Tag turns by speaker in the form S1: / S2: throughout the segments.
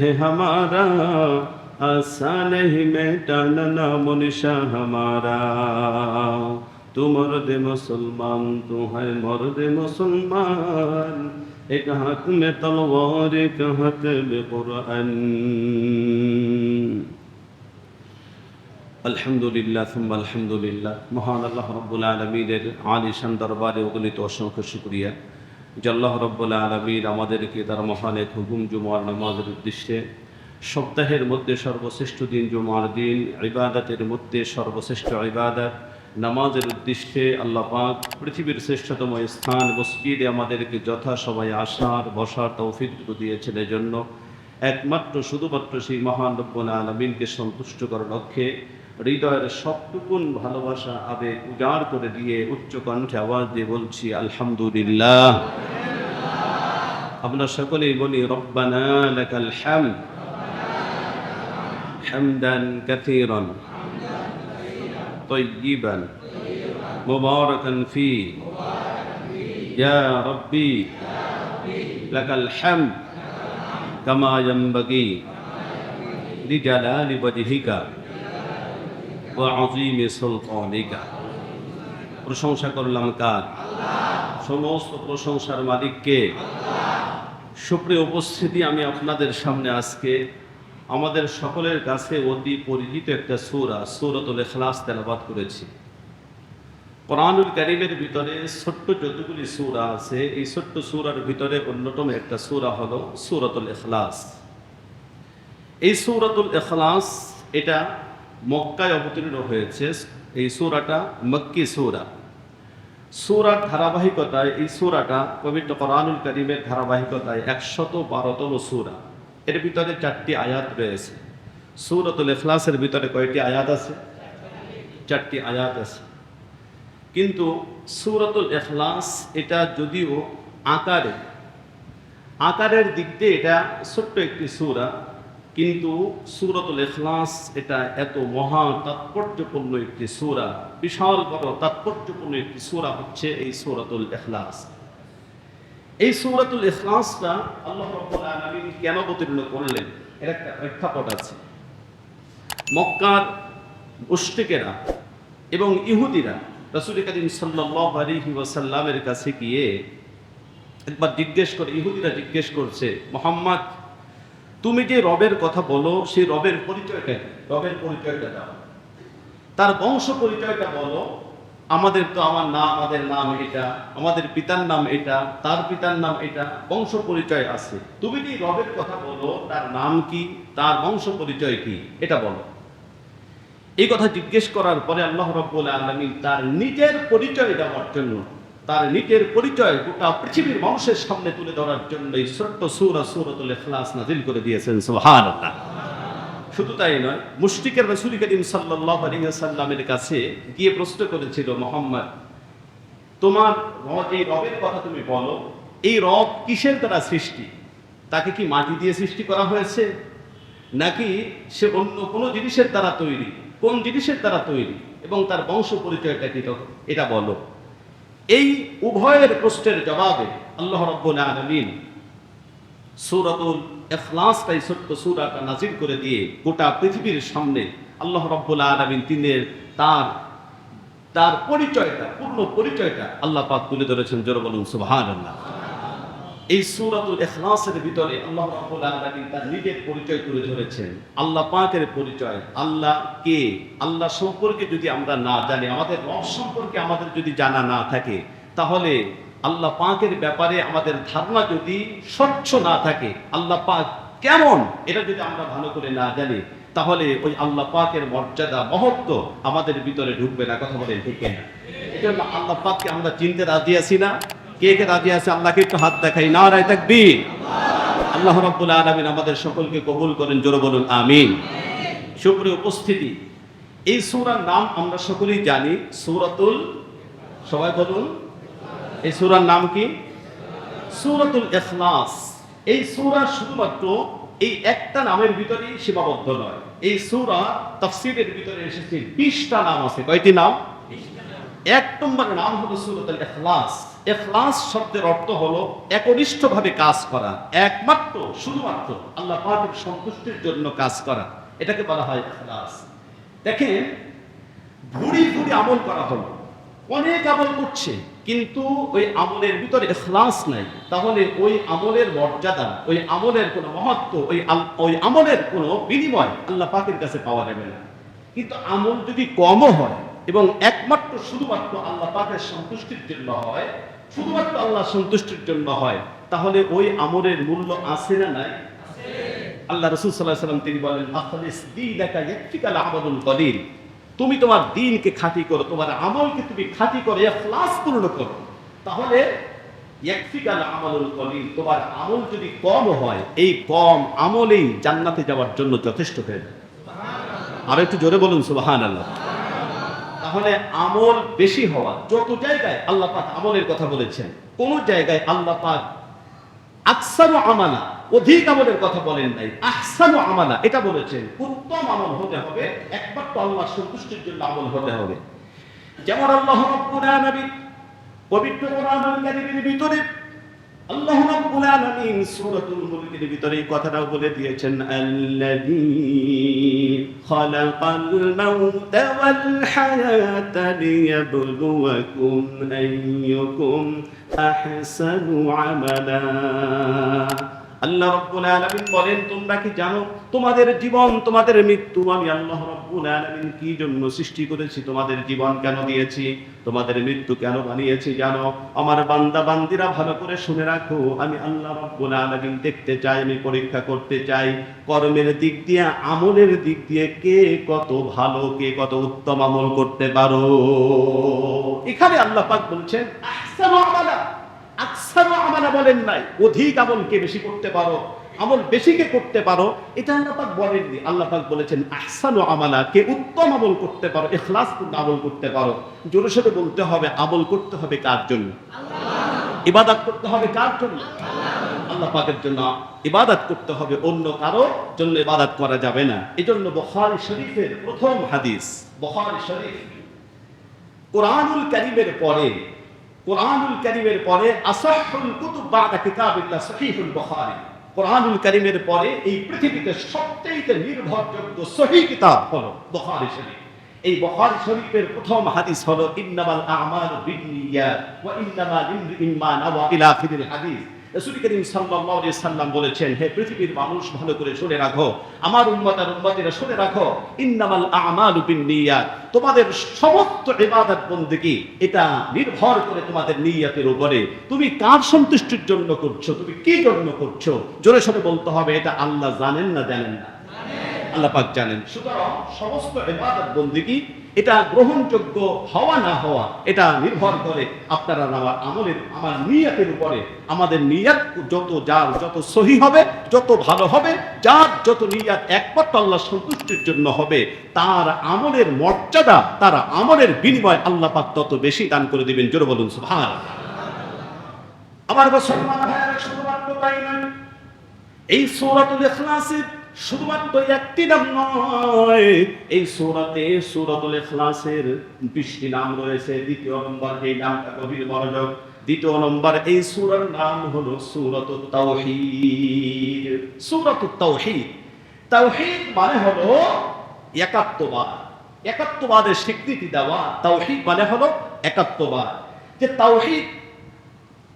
S1: है हमारा आशा नहीं मिटाना नाम निशा हमारा तू मर्द मुसलमान तू है मर्द मुसलमान एक हाथ में तलवार एक हाथ में कुरान আলহামদুলিল্লাহ সুম্মা আলহামদুলিল্লাহ মহান আল্লাহ রব্বুল আলমীদের আলিশান দরবারে ওগুলিত অসংখ্য শুক্রিয়া যে আল্লাহ রব্বুল আলমীর আমাদেরকে তার মহান এক হুকুম জুমার নামাজের উদ্দেশ্যে সপ্তাহের মধ্যে সর্বশ্রেষ্ঠ দিন জুমার দিন, ইবাদতের মধ্যে সর্বশ্রেষ্ঠ ইবাদত, নামাজের উদ্দেশ্যে আল্লাহ পাক পৃথিবীর শ্রেষ্ঠতম স্থান মসজিদে আমাদেরকে যথা সবাই আসার, বসার তৌফিক দিয়েছেন এজন্য একমাত্র শুধুমাত্র সেই মহান রব্বুল আলমিনকে সন্তুষ্ট করার লক্ষ্যে হৃদয়ের সবটুকুন ভালোবাসা আবেগ উজাড় করে দিয়ে উচ্চ কণ্ঠে আওয়াজ দিয়ে বলছি আলহামদুলিল্লাহ আমরা সকলেই বলি রব্বানা লাকাল হামদ হামদান কাসীরান طيبا مباركا فيه يا ربي لك الحمد كما ينبغي لجلال وجهك প্রশংসা করলাম কার? সমস্ত প্রশংসার মালিককে। সুপ্রিয় উপস্থিতি, আমি আপনাদের সামনে আজকে আমাদের সকলের কাছে অতি পরিচিত একটা সুরা, সুরতুল এখলাস তেলাবাদ করেছি। কোরআনুল করিমের ভিতরে ছোট্ট যতগুলি সুরা আছে, এই ছোট্ট সুরার ভিতরে অন্যতম একটা সুরা হল সুরতুল এখলাস এই সুরতুল এখলাস এটা মক্কায় অবতীর্ণ হয়েছে এই সূরাটা মক্কি সূরা। সূরার ধারাবাহিকতায় এই সূরাটা পবিত্র কোরআনুল করিমের ধারাবাহিকতায় একশত বারোতম সূরা। এর ভিতরে চারটি আয়াত রয়েছে। সূরাতুল ইখলাসের ভিতরে কয়টি আয়াত আছে? চারটি আয়াত আছে। কিন্তু সূরাতুল ইখলাস এটা যদিও আকারে, আকারের দিক দিয়ে এটা ছোট্ট একটি সূরা কিন্তু সুরতুল ইখলাস এটা এত মহা তাৎপর্যপূর্ণ একটি সূরা, বিশাল বড়, তাৎপর্যপূর্ণ একটি সূরা হচ্ছে এই সূরাতুল ইখলাস। এই সূরাতুল ইখলাসটা আল্লাহ কেন অবতীর্ণ করলেন? এর একটা প্রেক্ষাপট আছে। মক্কার মুশরিকেরা এবং ইহুদিরা, রাসূল করিম সাল্লাল্লাহু আলাইহি কাছে গিয়ে একবার জিজ্ঞেস করে, ইহুদিরা জিজ্ঞেস করছে, মোহাম্মদ তুমি যে রবের কথা বলো, সেই রবের পরিচয়টা রবের পরিচয়টা দাও। তার বংশ পরিচয়টা বলো। আমাদের তো আমার নাম, আমাদের নাম এটা, আমাদের পিতার নাম এটা, তার পিতার নাম এটা, বংশ পরিচয় আছে। তুমি যে রবের কথা বলো, তার নাম কি? তার বংশ পরিচয় কি? এটা বলো। এই কথা জিজ্ঞেস করার পরে আল্লাহ রব্বুল আলমী তার নিজের পরিচয় দেওয়ার জন্য তার নিজের পরিচয় গোটা পৃথিবীর মানুষের সামনে তুলে ধরার জন্য এই ছোট্ট সুরা সুরতুল ইখলাস নাজিল করে দিয়েছেন, সুবহানাল্লাহ। শুধু তাই নয়, মুশরিকের রাসূল করিম সাল্লামের কাছে গিয়ে প্রশ্ন করেছিল, মোহাম্মদ, তোমার এই রবের কথা তুমি বলো, এই রব কিসের দ্বারা সৃষ্টি? তাকে কি মাটি দিয়ে সৃষ্টি করা হয়েছে? নাকি সে অন্য কোনো জিনিসের দ্বারা তৈরি? কোন জিনিসের দ্বারা তৈরি? এবং তার বংশ পরিচয়টা কি? এটা বলো। এই উভয়ের প্রশ্নের জবাবে আল্লাহ রব্বুল সুরতুল সূরাতুল ইখলাসটাই ছোট্ট সুরাটা নাজির করে দিয়ে গোটা পৃথিবীর সামনে আল্লাহ রব্বুল আলমিন তিনের তার তার পরিচয়টা, পূর্ণ পরিচয়টা আল্লাহ পাক তুলে ধরেছেন। জোর বলুন, সুবহানাল্লাহ। এই সূরাতুল ইখলাসের ভিতরে আল্লাহ আলামিন তার নিজের পরিচয় তুলে ধরেছেন। আল্লাহ পাকের পরিচয়, আল্লাহ কে? আল্লাহ সম্পর্কে যদি আমরা না জানি, আমাদের রব সম্পর্কে আমাদের যদি জানা না থাকে, তাহলে আল্লাহ পাকের ব্যাপারে আমাদের ধারণা যদি স্বচ্ছ না থাকে, আল্লাহ পাক কেমন? এটা যদি আমরা ভালো করে না জানি, তাহলে ওই আল্লাহ পাকের মর্যাদা, মহত্ব আমাদের ভিতরে ঢুকবে না। কথা বলেন ঠিক না এজন্য আল্লাহ পাককে আমরা চিনতে রাজি আছি না? কে কে রাজি আছে? আল্লাহকে একটু হাত দেখাই। না রায় থাকবি আল্লাহ রাব্বুল আলামিন আমাদের সকলকে কবুল করেন, জোর বলুন, আমিন। সুপ্রিয় উপস্থিতি, এই সূরার নাম আমরা সকলেই জানি, সূরাতুল, সবাই বলুন, এই সূরার নাম কি? সূরাতুল ইখলাস। এই সুরা শুধুমাত্র এই একটা নামের ভিতরেই সীমাবদ্ধ নয়। এই সূরা তাফসীরের ভিতরে এসেছে 20টা নাম আছে। কয়টি নাম? এক নম্বর নাম হলো সুরতুল ইখলাস। ইখলাস শব্দের অর্থ হলো একনিষ্ঠভাবে কাজ করা, একমাত্র, শুধুমাত্র আল্লাহ পাকের সন্তুষ্টির জন্য কাজ করা। এটাকে বলা হয় ইখলাস। দেখেন, ভুড়ি ভুড়ি আমল করা হলো। অনেক আমল করছে, কিন্তু ওই আমলের ভিতরে ইখলাস নাই। তাহলে ওই আমলের মর্যাদা, ওই আমলের কোনো মহত্ব, ওই ওই আমলের কোনো বিনিময় আল্লাহ পাকের কাছে পাওয়া যাবে না। কিন্তু আমল যদি কমও হয় এবং একমাত্র শুধুমাত্র আল্লাহ পাকের সন্তুষ্টির জন্য হয়, শুধুমাত্র আল্লাহ সন্তুষ্টির জন্য হয়, তাহলে ওই আমলের মূল্য আছে না নাই? আল্লাহ রসুল সাল্লাহ সাল্লাম তিনি বলেন, আখলিস দীনাকা ইয়াকফিকাল আমালুল কলিল। তুমি তোমার দিনকে খাঁটি করো, তোমার আমলকে তুমি খাঁটি করো, ইখলাস পূর্ণ করো। তাহলে ইয়াকফিকাল আমালুল কলিল, তোমার আমল যদি কম হয়, এই কম আমলেই জান্নাতে যাওয়ার জন্য যথেষ্ট হয়ে যায়। আর একটু জোরে বলুন, সুবহানাল্লাহ। তাহলে আমল বেশি হওয়া, যত জায়গায় আল্লাহ পাক আমলের কথা বলেছেন, কোন জায়গায় আল্লাহ পাক আকসারু আমালা, অধিক আমলের কথা বলেন নাই আহসানু আমালা, এটা বলেছেন, উত্তম আমল হতে হবে একবার তো আল্লাহ সন্তুষ্টির জন্য আমল হতে হবে। যেমন আল্লাহ রাব্বুল আলামিন পবিত্র কোরআনুল কারীমের ভিতরে আল্লাহ রাব্বুল আলামিন সূরাতুল মুলকের ভিতরে এই কথাটাও বলে দিয়েছেন, আল্লাযী খালাকাল মাউতা ওয়াল হায়াতা লিয়াবলুয়াকুম আইয়ুকুম আহসানু আমালা। আল্লাহ রাব্বুল আলামিন বলেন, তোমরা কি জানো তোমাদের জীবন, তোমাদের মৃত্যু? আমি আল্লাহ রাব্বুল আলামিন কি জন্য সৃষ্টি করেছি? তোমাদের জীবন কেন দিয়েছি? তোমাদের মৃত্যু কেন বানিয়েছি জানো? আমার বান্দা বান্দিরা ভালো করে শুনে রাখো। আমি আল্লাহ রাব্বুল আলামিন দেখতে চাই, আমি পরীক্ষা করতে চাই। কর্মের দিক দিয়ে, আমলের দিক দিয়ে কে কত ভালো, কে কত উত্তম আমল করতে পারো? এখানে আল্লাহ পাক বলছেন, আহসানু আমালা। আকসারু আমালা বলেন নাই। অধিক আমল কে বেশি করতে পারো আমল বেশি কে করতে পারো এটা আল্লাহ পাক বলেননি। আল্লাহ পাক বলেছেন আহসানু আমালা কে উত্তম আমল করতে পারো পূর্ণ আমল করতে পারো। জোরে সোরে বলতে হবে আমল করতে হবে কার জন্য? ইবাদত করতে হবে কার জন্য? আল্লাহ পাকের জন্য ইবাদত করতে হবে অন্য কারও জন্য ইবাদত করা যাবে না। এজন্য বুখারী শরীফের প্রথম হাদিস বুখারী শরীফ কোরআনুল কারীমের পরে কোরআনুল করিমের পরে আসাহুল কুতুব বাদা কিতাবিল্লাহ সহিহুল বুখারী। কোরআনুল করিমের পরে এই পৃথিবীতে সবচেয়ে নির্ভরযোগ্য সহি কিতাব হলো বুখারী শরীফ। এই বুখারী শরীফের প্রথম হাদিস হলো, ইন্নামাল আমালু বিন্নিয়াত ওয়া ইন্নামা লিমরিইন মা নাওয়া ইলা আখিরিল হাদিস। রাসূল করিম সাল্লাম বলেছেন, হে পৃথিবীর মানুষ, ভালো করে শুনে রাখো। আমার উম্মত আর শুনে রাখো। ইন্নামাল তোমাদের সমস্ত ইবাদত বন্দেগি এটা নির্ভর করে তোমাদের নিয়াতের উপরে। তুমি কার সন্তুষ্টির জন্য করছ? তুমি কি জন্য করছ? জোরে সাথে বলতে হবে, এটা আল্লাহ জানেন না জানেন না। আল্লাহ পাক জানেন। সুতরাং সমস্ত ইবাদত বন্দেগী এটা গ্রহণযোগ্য হওয়া না হওয়া, এটা নির্ভর করে আপনারা আমার আমলের, আমার নিয়তের উপরে। আমাদের নিয়ত যত যার যত সহি হবে, যত ভালো হবে, যার যত নিয়ত একমাত্র আল্লাহ সন্তুষ্টির জন্য হবে, তার আমলের মর্যাদা, তার আমলের বিনিময় আল্লাহ পাক তত বেশি দান করে দিবেন। জোর বলুন, সুবহানাল্লাহ। আমার নয়, এই সূরাতুল ইখলাসের শুধুমাত্র একটি নাম নয়, এই সূরাতে সূরাতুল ইখলাসের বিশটি নাম রয়েছে। দ্বিতীয় নম্বর, এই নামটা গভীর মনোযোগ। দ্বিতীয় নম্বর, এই সূরার নাম হলো সূরাতুত তাওহীদ। সূরাতুত তাওহীদ। তাওহীদ মানে হলো একাত্মবাদ। একাত্মবাদের স্বীকৃতি দেওয়া। তাওহীদ মানে হলো একাত্মবাদ। যে তাওহীদ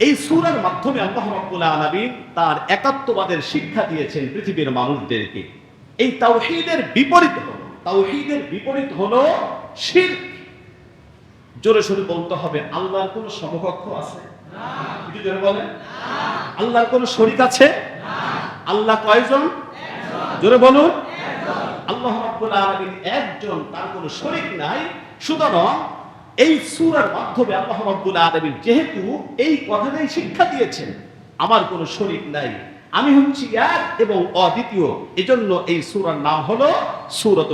S1: এই সূরার মাধ্যমে আল্লাহ রাব্বুল আলামিন তার একাত্মবাদের শিক্ষা দিয়েছেন পৃথিবীর মানুষদেরকে। এই তাওহীদের বিপরীত হলো, তাওহীদের বিপরীত হলো শিরক। জোরে সোরে বলতে হবে, আল্লাহর কোন সমকক্ষ আছে? আল্লাহর কোন শরীক আছে? আল্লাহ কয়জন? জোরে বলুন। আল্লাহ রাব্বুল আলামিন একজন, তার কোনো শরীক নাই। সুতরাং এই সূরার মাধ্যমে আল্লাহ রাব্বুল আলামিন যেহেতু এই কথাটাই শিক্ষা দিয়েছেন, আমার কোনো শরীক নাই। আমি হচ্ছি এক এবং অদ্বিতীয়। এজন্য এই সূরার নাম হলো সুরত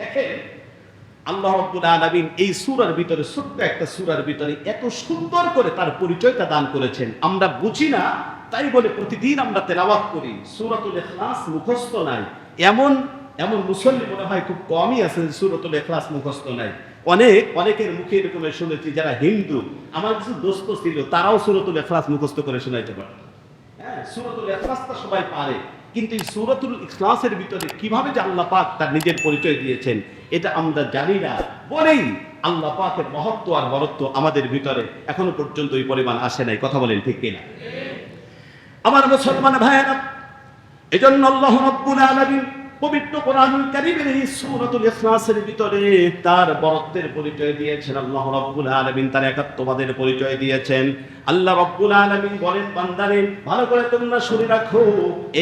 S1: দেখেন, আল্লাহ রাব্বুল আলামিন এই সূরার ভিতরে ছোট্ট একটা সূরার ভিতরে এত সুন্দর করে তার পরিচয়টা দান করেছেন। আমরা বুঝি না, তাই বলে প্রতিদিন আমরা তেলাওয়াত করি। সূরাতুল ইখলাস মুখস্থ নাই। এমন এমন মুসল্লি মনে হয় খুব কমই আছে সূরাতুল ইখলাস মুখস্থ নাই। অনেক, অনেকের মুখে এরকম শুনেছি যারা হিন্দু। আমার কিছু দোস্ত ছিল, তারাও সুরতুল এখলাস মুখস্থ করে শোনাইতে পারে হ্যাঁ সুরতুল এখলাসটা সবাই পারে, কিন্তু এই সুরতুল ইখলাসের ভিতরে কীভাবে যে আল্লাহ পাক তার নিজের পরিচয় দিয়েছেন, এটা আমরা জানি না। বলেই আল্লাহ পাকের মহত্ব আর বরত্ব আমাদের ভিতরে এখনও পর্যন্ত ওই পরিমাণ আসে নাই। কথা বলেন ঠিক কিনা? আমার মুসলমান ভাইয়েরা, এজন্য আল্লাহ রাব্বুল আলামিন পবিত্র কোরআন কারিমের এই সূরাতুল ইখলাসের ভিতরে তার বরত্বের পরিচয় দিয়েছেন আল্লাহ রাব্বুল আলামিন, তার একাত্মবাদের পরিচয় দিয়েছেন। আল্লাহ রাব্বুল আলামিন বলেন, বান্দারে, ভালো করে তোমরা শুনে রাখো,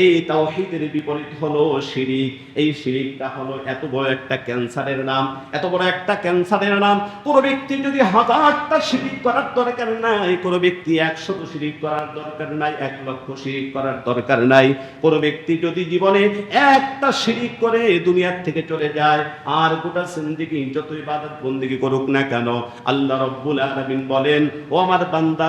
S1: এই তাওহীদের বিপরীত হলো শিরিক। এই শিরিকটা হলো এত বড় একটা ক্যান্সারের নাম, এত বড় একটা ক্যান্সারের নাম। কোন ব্যক্তি যদি হাজারটা শিরিক করার দরকার নাই, কোন ব্যক্তি একশত শিরিক করার দরকার নাই, এক লক্ষ শিরিক করার দরকার নাই। কোন ব্যক্তি যদি জীবনে একটা শিরিক করে দুনিয়ার থেকে চলে যায়, আর গোটা জিন্দেগি যত ইবাদত বন্দিগি করুক না কেন, আল্লাহ রব্বুল আলামিন বলেন, ও আমার বান্দা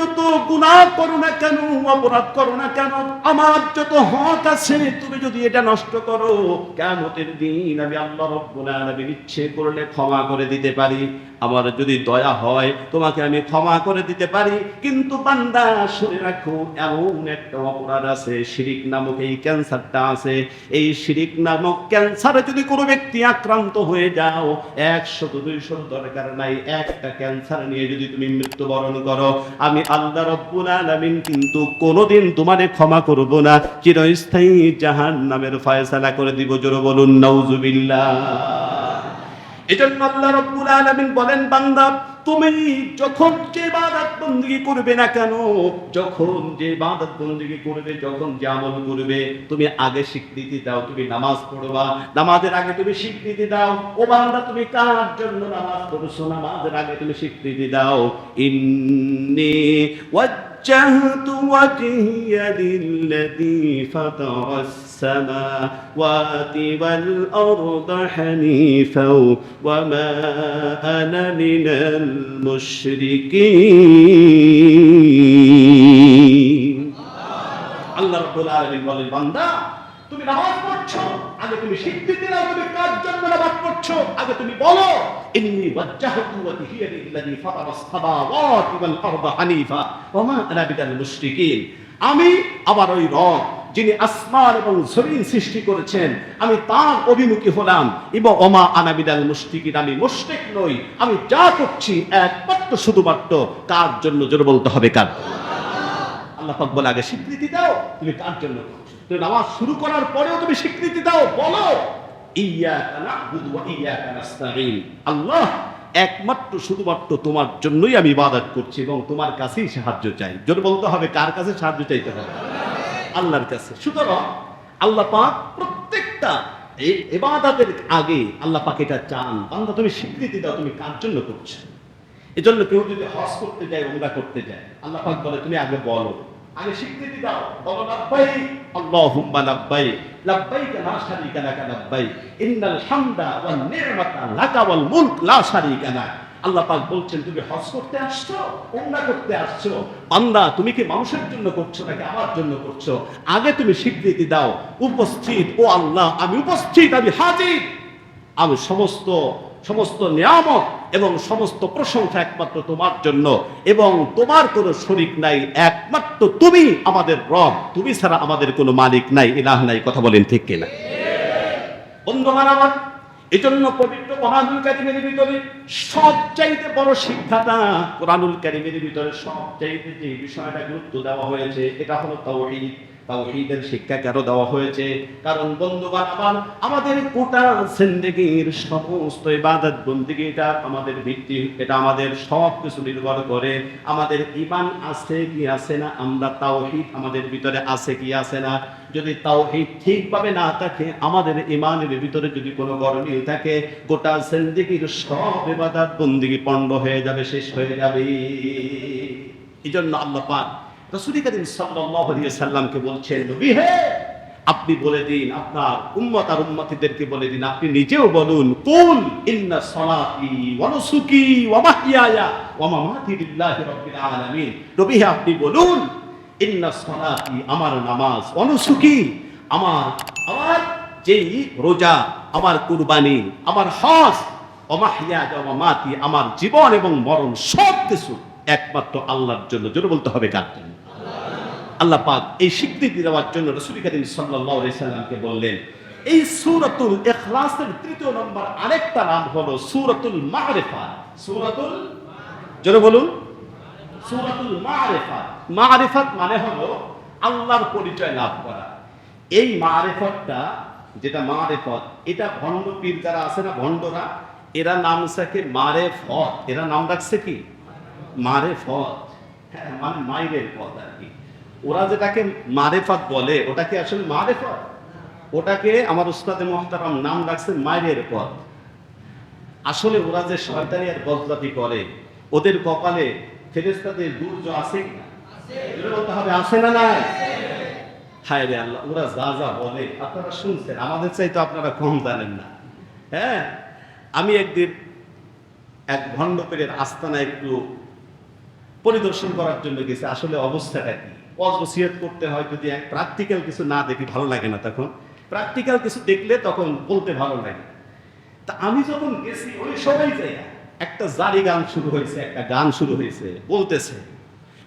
S1: যত গুনাহ করো না কেন, অপরাধ করো না কেন, আমার যত হক আছে, তুমি যদি এটা নষ্ট করো, কিয়ামতের দিন আমি আল্লাহ রাব্বুল ইচ্ছে করলে ক্ষমা করে দিতে পারি। আমার যদি দয়া হয়, তোমাকে আমি ক্ষমা করে দিতে পারি। কিন্তু বান্দা, শুনে রাখো, এমন একটা অপরাধ আছে, শিরিক নামক এই ক্যান্সারটা আছে। এই শিরিক নামক ক্যান্সারে যদি কোনো ব্যক্তি আক্রান্ত হয়ে যাও একশো দুইশো দরকার নাই, একটা ক্যান্সার নিয়ে যদি তুমি মৃত্যুবরণ করো। আমি আল্লাহ রব্বুল আলামিন কিন্তু কোনোদিন তোমারে ক্ষমা করব না। চিরস্থায়ী জাহান নামের ফয়সালা করে দিব। জোর বলুন, নাউজুবিল্লাহ। এজন্য আল্লাহ রব্বুল আলামিন বলেন, বান্দা তুমি যখন যে বাদাত বন্দী করবে না কেন, যখন যে বাদাত বন্দী করবে, যখন যে আমল করবে, তুমি আগে স্বীকৃতি দাও, তুমি নামাজ পড়বা, নামাজের আগে তুমি স্বীকৃতি দাও। ও বান্দা, তুমি কার জন্য নামাজ পড়ছো? নামাজের আগে তুমি স্বীকৃতি দাও। ইন্নি ওয়াজ وجهت وجهي للذي فطر السماوات والأرض حنيفا وما أنا من المشركين আল্লাহ রাব্বুল আলামিন বলেন বান্দা তুমি নামাজ পড়ছো আগে তুমি স্বীকৃতি দাও তুমি কার জন্য নামাজ পড়ছো? আগে তুমি বলো, ইন্নী ওয়াজ্জাহতু ওয়াজহিয়া লিল্লাযী সামাওয়াতি ওয়াল আরদা হানিফা ওয়া মা আনা মুশরিকিন। আমি আবার ওই রব, যিনি আসমান এবং জমিন সৃষ্টি করেছেন, আমি তার অভিমুখী হলাম। এবং ওমা আনাবিদাল মুশরিকিন, আমি মুশরিক নই, আমি যা করছি একমাত্র শুধুমাত্র কার জন্য জোর বলতে হবে কার? আল্লাহ পাক বলে আগে স্বীকৃতি দাও, তুমি কার জন্য নামাজ শুরু করার পরেও তুমি স্বীকৃতি দাও বলো। আল্লাহ একমাত্র শুধুমাত্র তোমার জন্যই আমি ইবাদত করছি এবং তোমার কাছেই সাহায্য চাই। জোর বলতে হবে কার কাছে সাহায্য চাইতে হবে? আল্লাহর কাছে। সুতরাং আল্লাহ পাক প্রত্যেকটা এই ইবাদতের আগে আল্লাহ পাক এটা চান। বান্দা তুমি স্বীকৃতি দাও তুমি কার জন্য করছ? এজন্য কেউ যদি হজ করতে যায় উমরা করতে যায় আল্লাহ পাক বলে তুমি আগে বলো। আগে স্বীকৃতি দাও বলো লাব্বাই আল্লাহুম্মা লাব্বাই লাব্বাইকা লা শারীকা লাকা লাব্বাই ইন্নাল হামদা ওয়ান নি'মাতা লাকা ওয়াল মুলক লা শারীকা লাক আল্লাহ পাক বলছেন তুমি হজ করতে আসছো উমরা করতে আসছো? বান্দা তুমি কি মানুষের জন্য করছ নাকি আমার জন্য করছ? আগে তুমি স্বীকৃতি দাও। উপস্থিত ও আল্লাহ আমি উপস্থিত আমি হাজির। আমি সমস্ত সমস্ত নিয়ামক এবং সমস্ত প্রশংসা একমাত্র তোমার জন্য। এবং তোমার কোনো শরিক নাই, একমাত্র তুমি আমাদের রব। তুমি ছাড়া আমাদের কোনো মালিক নাই, ইলাহ নাই, কথা বলেন ঠিক কিনা? বন্ধুগণ আমার এই জন্য পবিত্র কোরআনুল কারিমের ভিতরে সবচাইতে বড় শিক্ষাটা কোরআনুল কারিমের ভিতরে সবচাইতে যে বিষয়টা গুরুত্ব দেওয়া হয়েছে, এটা হলো তাওহীদ। তাওহীদের শিক্ষা কেন দেওয়া হয়েছে? কারণ আমাদের জিন্দেগীর সমস্ত ইবাদত এটা আমাদের ভিত্তি, এটা আমাদের সব কিছু নির্ভর করে। আমাদের ইমান আছে কি আছে না, আমরা তাওহীদ আমাদের ভিতরে আছে কি আছে না। যদি তাওহীদ ঠিকভাবে না থাকে, আমাদের ইমানের ভিতরে যদি কোনো গরমিল থাকে, গোটা জিন্দেগীর সব ইবাদত বন্দিগি পণ্ড হয়ে যাবে, শেষ হয়ে যাবে। আল্লাহ পাক রসুল করিম সাল্লামকে বলছেন, নবী হে, আপনি বলে দিন, আপনার উম্মত আর উম্মতিদেরকে বলে দিন, আপনি নিজেও বলুন, কুল ইন্না সলাতি ওয়া নুসুকি ওয়া মাহইয়ায়া ওয়া রাব্বিল আলামিন। নবী হে, আপনি বলুন, ইন্না সলাতি, আমার নামাজ, ওয়া আমার আমার যেই রোজা, আমার কুরবানি, আমার হজ আমার জীবন এবং মরণ সব কিছু একমাত্র আল্লাহর জন্য। জোরে বলতে হবে কার জন্য? আল্লাহ পাক এই স্বীকৃতি দেওয়ার জন্য রসুল করিম আলাইহি বললেন এই সূরাতুল ইখলাসের তৃতীয় নম্বর আরেকটা নাম হলো সূরাতুল মারিফা সূরাতুল জোরে বলুন। সূরাতুল মারিফা মারিফাত মানে হলো আল্লাহর পরিচয় লাভ করা। এই মারেফতটা যেটা মারেফত এটা ভণ্ড পীর যারা আছে না ভণ্ডরা এরা নাম রাখে মারে ফত এরা নাম রাখছে কি? মারে ফত হ্যাঁ মানে মাইরের পথ আর কি। ওরা যেটাকে মারেফাত বলে ওটাকে আসলে মারেফত? ওটাকে আমার উস্তাদে মোহতারাম নাম রাখছে মাইরের পথ। আসলে ওরা যে শয়তানি আর বদলাতি করে, ওদের কপালে ফেরেস্তাদের দুর্য আছে? বলতে হবে, আছে না নাই? হায় রে আল্লাহ, ওরা যা যা বলে, আপনারা শুনছেন, আমাদের চাই তো আপনারা কম জানেন না। হ্যাঁ? আমি একদিন এক ভণ্ডপীরের আস্তানা একটু পরিদর্শন করার জন্য গেছি, আসলে অবস্থাটা কি? অজসিয়ত করতে হয় যদি এক প্র্যাকটিক্যাল কিছু না দেখি ভালো লাগে না তখন। প্র্যাকটিক্যাল কিছু দেখলে তখন বলতে ভালো লাগে। তা আমি যখন গেছি, ওই সবাই যাই একটা জারি গান শুরু হয়েছে, একটা গান শুরু হয়েছে, বলতেছে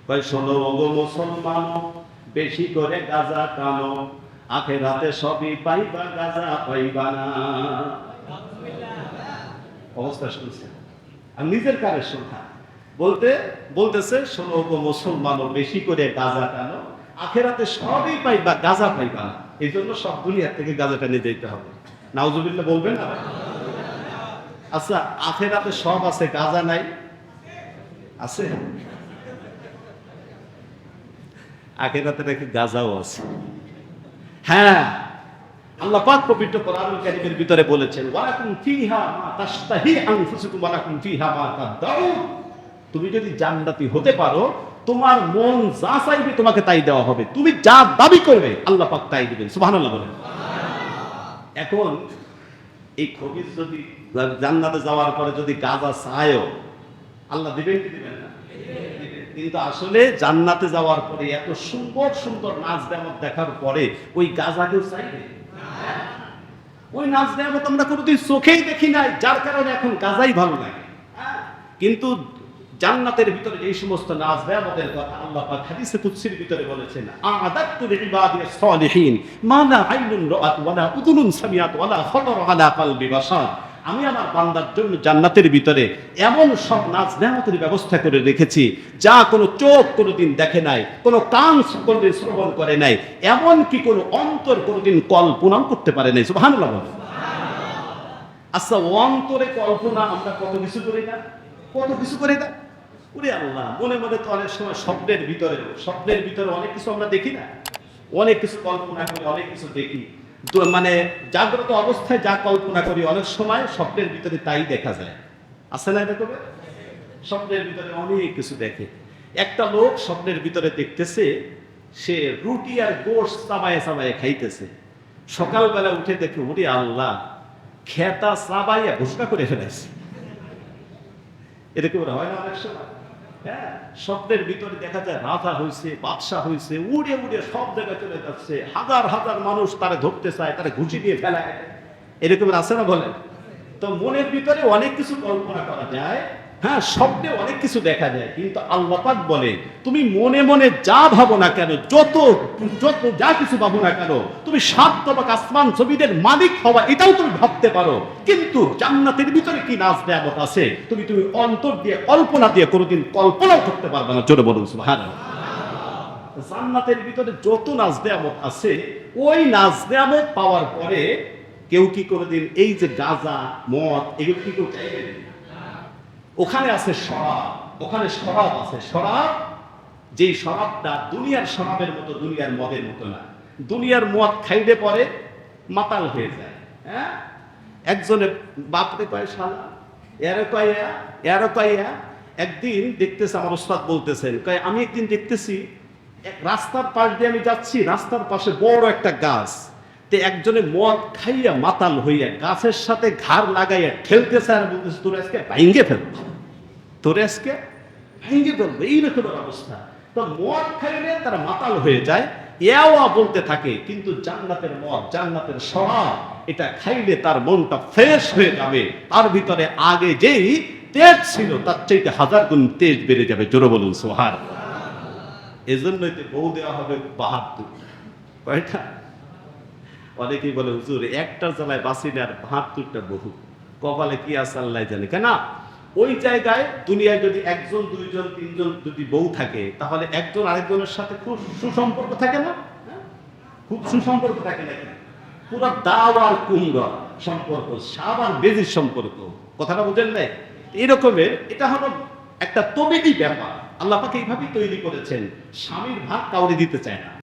S1: কয় শোনো গো মুসলমান, বেশি করে গাজা টানো আখে রাতে সবই পাইবা, গাজা পাইবা না। অবস্থা শুনছে। আর নিজের কারের সংখ্যা। বলতে, বলতেছে, শোনো গো মুসলমান বেশি করে গাজা টানো। আখেরাতে সবই পাইবা, গাজা পাইবা এই জন্য সব দুনিয়ার থেকে গাজাটা নিয়ে যেতে হবে। নাউজুবিল্লাহ বলবেন না আচ্ছা আখেরাতে সব আছে, গাজা নাই? আছে? আখেরাতে নাকি গাজাও আছে। হ্যাঁ আল্লাহ পাক পবিত্র কোরআনুল কারীমের ভিতরে বলেছেন, ওয়ালাকুম ফিহা মা তাশতাহি আনফুসুকুম, ওয়ালাকুম ফিহা মা তাদাউন। তুমি যদি জান্নাতি হতে পারো, তোমার মন যা চাইবে তোমাকে তাই দেওয়া হবে। তুমি যা দাবি করবে, আল্লাহ পাক তাই দিবেন। সুবহানাল্লাহ বলেন। এখন এই খবিজ যদি জান্নাতে যাওয়ার পরে যদি গাজা চায়ও, আল্লাহ দিবেন কি দিবেন না? কিন্তু আসলে জান্নাতে যাওয়ার পরে এত সুন্দর সুন্দর নাচ দেওয়ার দেখার পরে ওই গাজা কেউ চাইবে? ওই নাচ দেওয়ার আমরা কোনোদিন চোখেই দেখি নাই, যার কারণে এখন গাজাই ভালো লাগে? কিন্তু জান্নাতের ভিতরে এই সমস্ত নাচ দেওয়াদের কথা আল্লাহ পাক হাদিসে কুদসির ভিতরে বলেছেন, আ'আদাতু লিইবাদিস সালিহিন মা লা আইনুন রাআত ওয়া লা উযুনুন সামিআত ওয়া লা খাতারা আলা কলবি বাশার। আমি আমার বান্দার জন্য জান্নাতের ভিতরে এমন সব নাচ নেয়ামতের ব্যবস্থা করে রেখেছি, যা কোনো চোখ কোনোদিন দেখে নাই, কোনো কান কোনোদিন শ্রবণ করে নাই এমন কি কোনো অন্তর কোনোদিন কল্পনাও করতে পারে নাই। সুবহানাল্লাহ। আচ্ছা অন্তরে কল্পনা আমরা কত কিছু করি না? কত কিছু করি না ওরে আল্লাহ, মনে মনে তো অনেক সময় স্বপ্নের ভিতরে স্বপ্নের ভিতরে অনেক কিছু আমরা দেখি না? অনেক কিছু কল্পনা করি, অনেক কিছু দেখি। মানে জাগ্রত অবস্থায় যা কল্পনা করি, অনেক সময় স্বপ্নের ভিতরে তাই দেখা যায়। আছে না এটা কবে? স্বপ্নের ভিতরে অনেক কিছু দেখে। একটা লোক স্বপ্নের ভিতরে দেখতেছে, সে রুটি আর গোশ চাবায় চাবায় খাইতেছে। সকালবেলা উঠে দেখে, ওরে আল্লাহ, খেতা চাবাইয়া ঘোষণা করে ফেলেছে এরকম হয় না, অনেক সময়। হ্যাঁ শব্দের ভিতরে দেখা যায় রাজা হয়েছে বাদশাহ হয়েছে উড়ে উড়ে সব জায়গায় চলে যাচ্ছে। হাজার হাজার মানুষ তারা ধরতে চায়, তারা ঘুষি দিয়ে ফেলায়। এরকম আছে না বলেন? তো মনের ভিতরে অনেক কিছু কল্পনা করা যায়। হ্যাঁ স্বপ্নে অনেক কিছু দেখা যায়, কিন্তু আল্লাহ পাক বলে, তুমি মনে মনে যা ভাবো না কেন, যত যত, যা কিছু ভাবো না কেন, তুমি সাত তবাক আসমান ছবিদের মালিক হওয়া, এটাও তুমি ভাবতে পারো। কিন্তু জান্নাতের ভিতরে কি নাচ দেয়ামত আছে, তুমি তুমি অন্তর দিয়ে, কল্পনা দিয়ে কোনোদিন কল্পনাও করতে পারবে না। জোরে বলুন, সুবহানাল্লাহ। জান্নাতের ভিতরে যত নাচ দেয়ামত আছে, ওই নাচ দেয়ামত পাওয়ার পরে কেউ কি কোনোদিন এই যে গাঁজা, মদ, এগুলো কি কেউ চাইবে? ওখানে আছে শরাব ওখানে শরাব আছে। শরাব যেই শরাবটা দুনিয়ার শরাবের মতো, দুনিয়ার মদের মতো না। দুনিয়ার মদ খাইলে পরে মাতাল হয়ে যায় হ্যাঁ? একজনে বাপরে পায় শালা এরও কয়া এরও কয়া একদিন দেখতেছে, আমার ওস্তাদ বলতেছেন, কয়, আমি একদিন দেখতেছি
S2: রাস্তার পাশ দিয়ে আমি যাচ্ছি, রাস্তার পাশে বড় একটা গাছ। তে একজনে মদ খাইয়া মাতাল হইয়া গাছের সাথে ঘাড় লাগাইয়া খেলতেছে আর বলতেছে, তোর আজকে ভাঙ্গে ফেলব। তোর আজকে ভেঙে ফেলব? এইরকম অবস্থা। তো মদ খাইলে তারা মাতাল হয়ে যায় ইয়াওয়া বলতে থাকে, কিন্তু জান্নাতের মদ, জান্নাতের শরাব, এটা খাইলে তার মনটা ফ্রেশ হয়ে যাবে। তার ভিতরে আগে যেই তেজ ছিল, তার চাইতে হাজার গুণ তেজ বেড়ে যাবে। জোরে বলুন সোহার এজন্যই তো বউ দেওয়া হবে বাহাত্তর। কয়টা? অনেকেই বলে, হুজুর, একটা জ্বালায় বাঁচি না আর বাহাত্তরটা বহু। কপালে কি আছে আল্লাহ জানে। কেন? ওই জায়গায় দুনিয়ায় যদি একজন, দুইজন, তিনজন যদি বউ থাকে, তাহলে একজন আরেকজনের সাথে খুব সুসম্পর্ক থাকে না? খুব সুসম্পর্ক থাকে নাকি? পুরো দাও আর সম্পর্ক সাব আর বেজির সম্পর্ক। কথাটা বুঝেন নাই? এরকমের এটা হলো একটা তবিদি ব্যাপার। আল্লাহ পাকে এইভাবেই তৈরি করেছেন। স্বামীর ভাগ কাউরে দিতে চায় না।